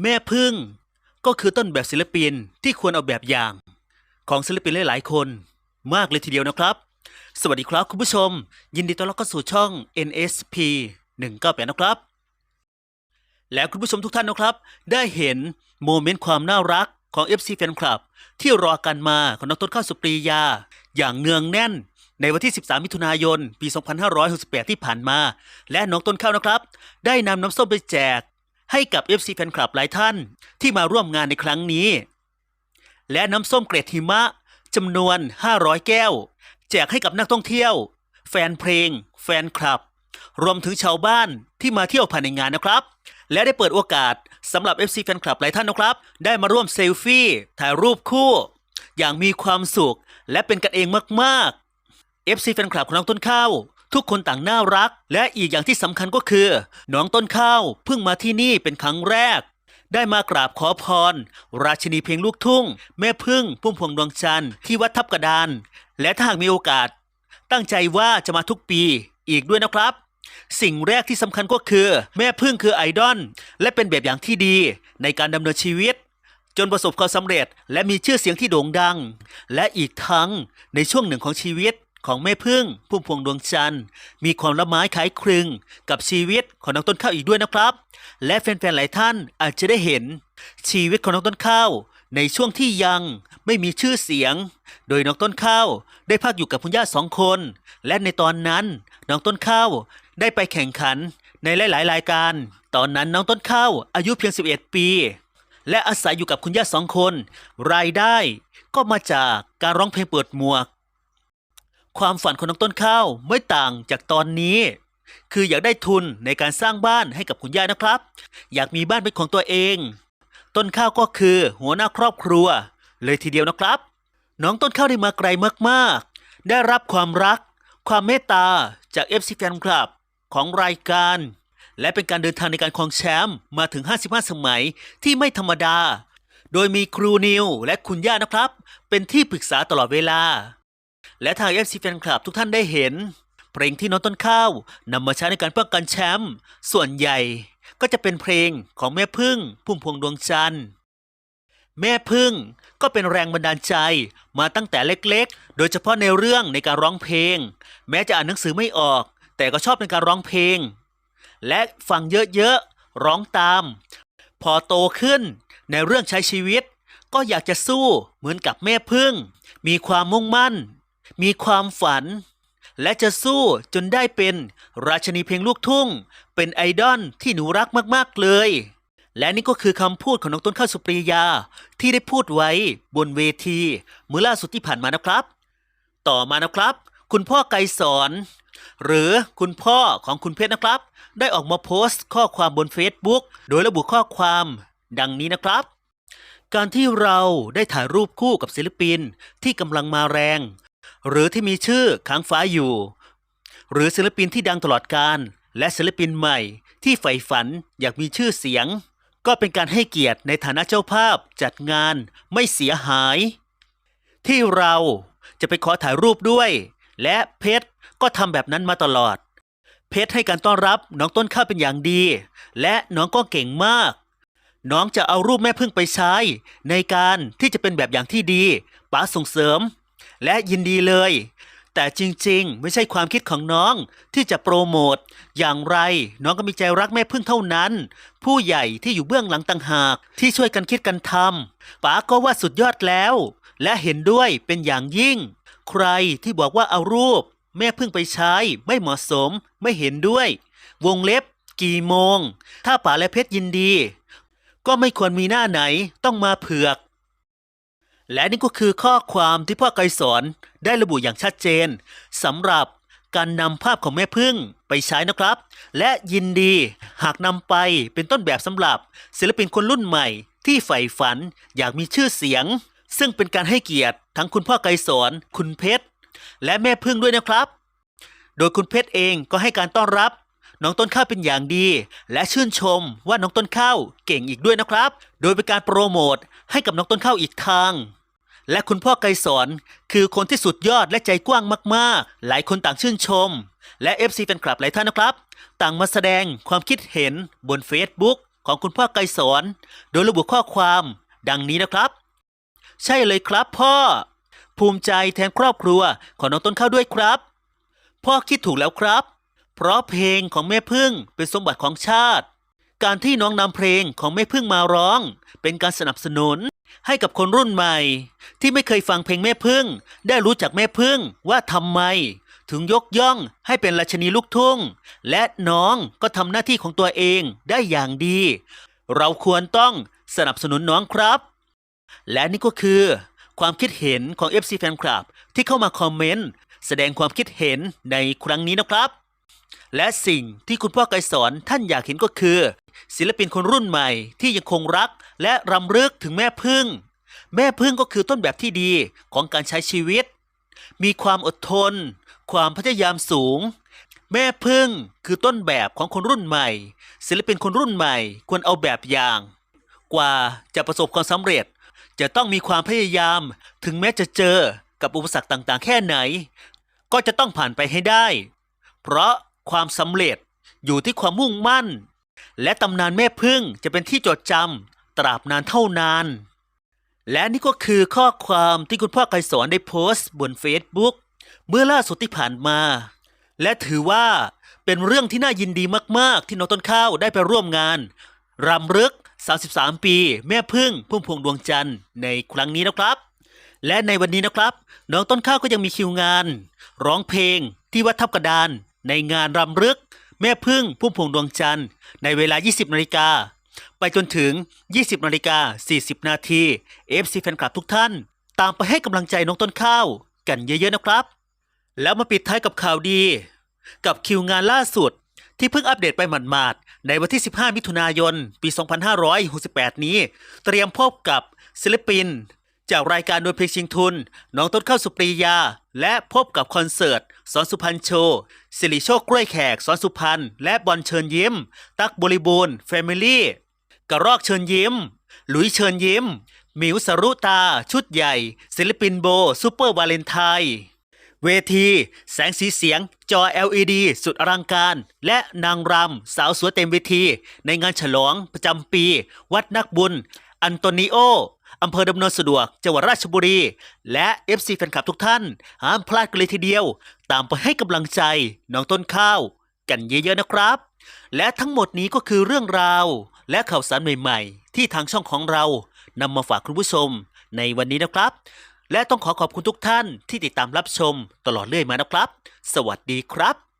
แม่พึ่งก็คือต้นแบบศิลปินที่ควรเอาแบบอย่าง ของศิลปินหลายๆคนมากเลยทีเดียวนะครับ สวัสดีครับคุณผู้ชม ยินดีต้อนรับเข้าสู่ช่อง NSP 198นะครับ แล้วคุณผู้ชมทุกท่านนะครับ ได้เห็นโมเมนต์ความน่ารักของ FC Fan Club ที่รอกันมาของน้องต้นข้าวสุปรียา อย่างเนืองแน่นในวันที่ 13 มิถุนายน ปี 2568 ที่ผ่านมา และน้องต้นข้าวนะครับ ได้นำน้ำส้มไปแจก ให้กับ FC Fan Club หลายท่านที่มาร่วมงานในครั้งนี้ และน้ำส้มเกรดหิมะจำนวน 500 แก้ว แจกให้กับนักท่องเที่ยว แฟนเพลง แฟนคลับ รวมถึงชาวบ้านที่มาเที่ยวภายในงานนะครับ และได้เปิดโอกาสสำหรับ FC แฟนคลับหลายท่านนะครับ ได้มาร่วมเซลฟี่ถ่ายรูปคู่ อย่างมีความสุข และเป็นกันเองมากๆ FC แฟนคลับของน้องต้นข้าว ทุกคนต่างน่ารัก และอีกอย่างที่สำคัญก็คือ น้องต้นข้าวเพิ่งมาที่นี่เป็นครั้งแรก ได้มากราบขอพร ราชินีเพลงลูกทุ่ง แม่พึ่งพุ่มพวงดวงจันทร์ที่วัดทับกระดาน และถ้าหากมีโอกาส ตั้งใจว่าจะมาทุกปีอีกด้วยนะครับ สิ่งแรกที่สำคัญก็คือ แม่พึ่งคือไอดอลและเป็นแบบอย่างที่ดีในการดำเนินชีวิตจนประสบความสำเร็จและมีชื่อเสียงที่โด่งดัง และอีกทั้งในช่วงหนึ่งของชีวิต ของแม่พึ่งพุ่มพวงดวงจันทร์ มีความละไม้คล้ายคลึงกับชีวิตของน้องต้นข้าวอีกด้วยนะครับ และแฟนๆหลายท่านอาจจะได้เห็น ชีวิตของน้องต้นข้าวในช่วงที่ยังไม่มีชื่อเสียง โดยน้องต้นข้าวได้พักอยู่กับคุณย่าสองคน และในตอนนั้นน้องต้นข้าวได้ไปแข่งขันในหลายๆ รายการ ตอนนั้นน้องต้นข้าวอายุเพียง 11 ปี และอาศัยอยู่กับคุณย่าสองคน รายได้ก็มาจากการร้องเพลงเปิดหมวก ความฝันของน้องต้นข้าวไม่ต่างจากตอนนี้ คืออยากได้ทุนในการสร้างบ้านให้กับคุณย่านะครับ อยากมีบ้านเป็นของตัวเอง ต้นข้าวก็คือหัวหน้าครอบครัว เลยทีเดียวนะครับ น้องต้นข้าวได้มาไกลมากๆ ได้รับความรัก ความเมตตาจาก FC Fan Club ของรายการ และเป็นการเดินทางในการครองแชมป์มาถึง 55 สมัยที่ไม่ธรรมดา โดยมีครูนิวและคุณย่านะครับ เป็นที่ปรึกษาตลอดเวลา และทาง FC Fan Club ทุกท่านได้เห็น เพลงที่น้องต้นข้าวนำมาใช้ในการป้องกันแชมป์ส่วนใหญ่ ก็จะเป็นเพลงของแม่พึ่งพุ่มพวงดวงจันทร์แม่พึ่งก็เป็นแรงบันดาลใจมาตั้งแต่เล็กๆ โดยเฉพาะในเรื่องในการร้องเพลง แม้จะอ่านหนังสือไม่ออก แต่ก็ชอบในการร้องเพลง และฟังเยอะๆ ร้องตาม พอโตขึ้นในเรื่องใช้ชีวิต ก็อยากจะสู้เหมือนกับแม่พึ่ง มีความมุ่งมั่น มีความฝัน และจะสู้จนได้เป็นราชนีเพลงลูกทุ่ง เป็นไอดอลที่หนูรักมาก ๆ เลย และนี่ก็คือคำพูดของน้องต้นข้าวสุปรียา ที่ได้พูดไว้บนเวทีเมื่อล่าสุดที่ผ่านมานะครับ ต่อมานะครับ คุณพ่อไกรสอน หรือคุณพ่อของคุณเพชรนะครับ ได้ออกมาโพสต์ข้อความบน Facebook โดยระบุข้อความดังนี้นะครับการที่เราได้ถ่ายรูปคู่กับศิลปินที่กำลังมาแรง หรือที่มีชื่อค้างฟ้าอยู่ หรือศิลปินที่ดังตลอดการ และศิลปินใหม่ที่ใฝ่ฝันอยากมีชื่อเสียง ก็เป็นการให้เกียรติในฐานะเจ้าภาพจัดงานไม่เสียหาย ที่เราจะไปขอถ่ายรูปด้วย และเพชรก็ทำแบบนั้นมาตลอด เพชรให้การต้อนรับน้องต้นข้าวเป็นอย่างดี และน้องก็เก่งมาก น้องจะเอารูปแม่พึ่งไปใช้ ในการที่จะเป็นแบบอย่างที่ดีป๋าส่งเสริม และยินดีเลย แต่จริงๆ ไม่ใช่ความคิดของน้องที่จะโปรโมทอย่างไร น้องก็มีใจรักแม่พึ่งเท่านั้น ผู้ใหญ่ที่อยู่เบื้องหลังต่างหากที่ช่วยกันคิดกันทำป๋าก็ว่าสุดยอดแล้ว และเห็นด้วยเป็นอย่างยิ่ง ใครที่บอกว่าเอารูป แม่พึ่งไปใช้ไม่เหมาะสมไม่เห็นด้วย วงเล็บ กี่โมง ถ้าป๋าและเพชรยินดี ก็ไม่ควรมีหน้าไหนต้องมาเผือก และนี่ก็คือข้อความที่พ่อไกรสอนได้ระบุอย่างชัดเจนสำหรับการนำภาพของแม่พึ่งไปใช้นะครับ และยินดีหากนำไปเป็นต้นแบบสำหรับ ศิลปินคนรุ่นใหม่ ที่ใฝ่ฝันอยากมีชื่อเสียง ซึ่งเป็นการให้เกียรติทั้งคุณพ่อไกรสอนคุณเพชร และแม่พึ่งด้วยนะครับ โดยคุณเพชรเองก็ให้การต้อนรับ น้องต้นข้าวเป็นอย่างดี และชื่นชมว่าน้องต้นข้าวเก่งอีกด้วยนะครับ โดยเป็นการโปรโมทให้กับน้องต้นข้าวอีกทาง และคุณพ่อไกรสอนคือคนที่สุดยอดและใจกว้างมากๆ หลายคนต่างชื่นชม และ FC แฟนคลับหลายท่านนะครับ ต่างมาแสดงความคิดเห็นบน Facebook ของคุณพ่อไกรสอนโดยระบุข้อความ ดังนี้นะครับ ใช่เลยครับพ่อ ภูมิใจแทนครอบครัวของน้องต้นข้าวด้วยครับ พ่อคิดถูกแล้วครับ เพราะเพลงของแม่พึ่งเป็นสมบัติของชาติ การที่น้องนำเพลงของแม่พึ่งมาร้อง เป็นการสนับสนุน ให้กับคนรุ่นใหม่ ที่ไม่เคยฟังเพลงแม่พึ่ง ได้รู้จักแม่พึ่งว่าทำไม ถึงยกย่องให้เป็นราชนีลูกทุ่ง และน้องก็ทำหน้าที่ของตัวเองได้อย่างดี เราควรต้องสนับสนุนน้องครับ และนี่ก็คือ ความคิดเห็นของ FC Fan Club ที่เข้ามาคอมเมนต์แสดงความคิดเห็นในครั้งนี้นะครับ และสิ่งที่คุณพ่อไกรสอนท่านอยากเห็นก็คือ ศิลปินคนรุ่นใหม่ที่ยังคงรักและรำลึกถึงแม่พึ่ง แม่พึ่งก็คือต้นแบบที่ดีของการใช้ชีวิต มีความอดทน ความพยายามสูง แม่พึ่งคือต้นแบบของคนรุ่นใหม่ ศิลปินคนรุ่นใหม่ควรเอาแบบอย่าง กว่าจะประสบความสำเร็จ จะต้องมีความพยายาม ถึงแม้จะเจอกับอุปสรรคต่างๆ แค่ไหน ก็จะต้องผ่านไปให้ได้ เพราะความสำเร็จอยู่ที่ความมุ่งมั่น และตำนานแม่พึ่งจะเป็นที่จดจำตราบนานเท่านาน และนี่ก็คือข้อความที่คุณพ่อไกรสอนได้โพสต์บน Facebook เมื่อล่าสุดที่ผ่านมา และถือว่าเป็นเรื่องที่น่ายินดีมาก ๆ ที่น้องต้นข้าวได้ไปร่วมงานรำลึก 33 ปี แม่พึ่งพุ่มพวงดวงจันทร์ในครั้งนี้นะครับ และในวันนี้นะครับ น้องต้นข้าวก็ยังมีคิวงาน ร้องเพลงที่วัดทับกระดานในงานรำลึก แม่พึ่งพุ่มพวงดวงจันทร์ในเวลา 20นาฬิกาไปจนถึง 20นาฬิกา40 นาที FC แฟนคลับทุกท่าน ตามไปให้กำลังใจน้องต้นข้าว กันเยอะๆนะครับ แล้วมาปิดท้ายกับข่าวดี กับคิวงานล่าสุด ที่เพิ่งอัปเดตไปหมาดๆในวันที่ 15 มิถุนายน ปี 2568 นี้ เตรียมพบกับศิลปิน จากรายการโดยเพลงชิงทุน น้องต้นข้าวสุปรียา และพบกับคอนเสิร์ตสอนสุพรรณโชว์สิริโชคกล้วยแขกสอนสุพรรณและบอลเชิญยิ้ม ตักบริบูรณ์แฟมิลี่กระรอกเชิญยิ้ม หลุยเชิญยิ้มหมิวสรุตา ชุดใหญ่ ศิลปินโบซูเปอร์วาเลนไทน์เวที แสงสีเสียง จอ LED สุดอลังการ และนางรำสาวสวยเต็มเวที ในงานฉลองประจำปี วัดนักบุญ อันโตนิโอ อำเภอดำเนินสะดวก จังหวัดราชบุรี และ FC แฟนคลับทุกท่าน ห้ามพลาดกันเลยทีเดียว ตามไปให้กำลังใจน้องต้นข้าว กันเยอะๆนะครับ และทั้งหมดนี้ก็คือเรื่องราว และข่าวสารใหม่ๆ ที่ทางช่องของเรานำมาฝากคุณผู้ชมในวันนี้นะครับ และต้องขอขอบคุณทุกท่านที่ติดตามรับชมตลอดเรื่อยมานะครับ สวัสดีครับ